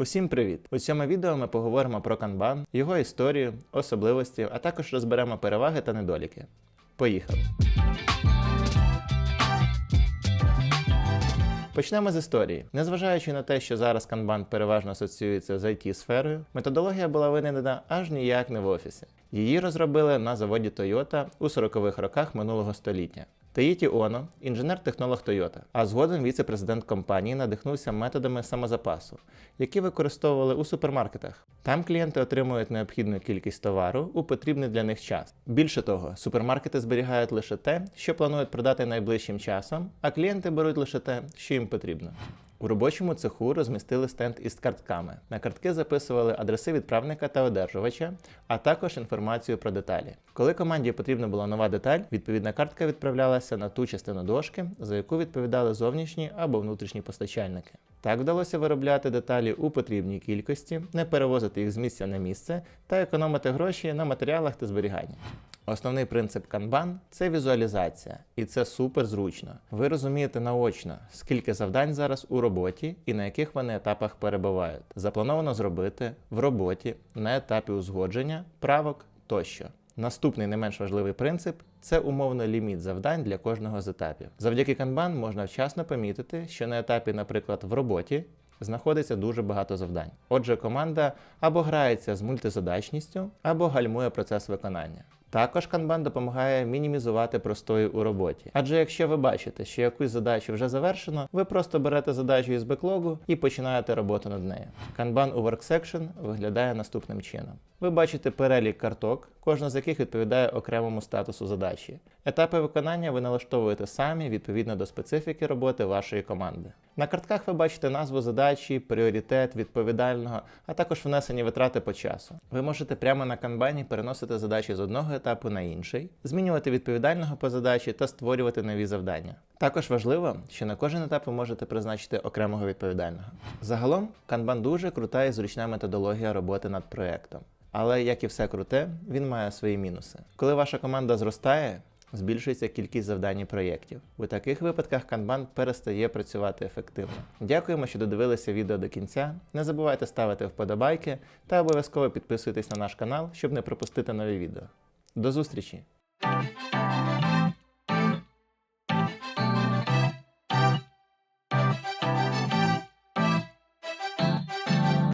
Усім привіт! У цьому відео ми поговоримо про канбан, його історію, особливості, а також розберемо переваги та недоліки. Поїхали! Почнемо з історії. Незважаючи на те, що зараз канбан переважно асоціюється з it сферою методологія була винайдена аж ніяк не в офісі. Її розробили на заводі Toyota у 40-х роках минулого століття. Таїті Оно, інженер-технолог Toyota, а згодом віце-президент компанії надихнувся методами самозапасу, які використовували у супермаркетах. Там клієнти отримують необхідну кількість товару у потрібний для них час. Більше того, супермаркети зберігають лише те, що планують продати найближчим часом, а клієнти беруть лише те, що їм потрібно. У робочому цеху розмістили стенд із картками. На картки записували адреси відправника та одержувача, а також інформацію про деталі. Коли команді потрібна була нова деталь, відповідна картка відправлялася на ту частину дошки, за яку відповідали зовнішні або внутрішні постачальники. Так вдалося виробляти деталі у потрібній кількості, не перевозити їх з місця на місце та економити гроші на матеріалах та зберіганні. Основний принцип Kanban – це візуалізація, і це супер зручно. Ви розумієте наочно, скільки завдань зараз у роботі і на яких вони етапах перебувають. Заплановано зробити в роботі на етапі узгодження, правок тощо. Наступний не менш важливий принцип це умовно ліміт завдань для кожного з етапів. Завдяки Kanban можна вчасно помітити, що на етапі, наприклад, в роботі знаходиться дуже багато завдань. Отже, команда або грається з мультизадачністю, або гальмує процес виконання. Також Kanban допомагає мінімізувати простої у роботі. Адже якщо ви бачите, що якусь задачу вже завершено, ви просто берете задачу із беклогу і починаєте роботу над нею. Kanban у WorkSection виглядає наступним чином. Ви бачите перелік карток, кожна з яких відповідає окремому статусу задачі. Етапи виконання ви налаштовуєте самі відповідно до специфіки роботи вашої команди. На картках ви бачите назву задачі, пріоритет, відповідального, а також внесені витрати по часу. Ви можете прямо на канбані переносити задачі з одного етапу на інший, змінювати відповідального по задачі та створювати нові завдання. Також важливо, що на кожен етап ви можете призначити окремого відповідального. Загалом, канбан дуже крута і зручна методологія роботи над проєктом. Але як і все круте, він має свої мінуси. Коли ваша команда зростає, збільшується кількість завдань і проєктів. У таких випадках Kanban перестає працювати ефективно. Дякуємо, що додивилися відео до кінця. Не забувайте ставити вподобайки та обов'язково підписуйтесь на наш канал, щоб не пропустити нові відео. До зустрічі!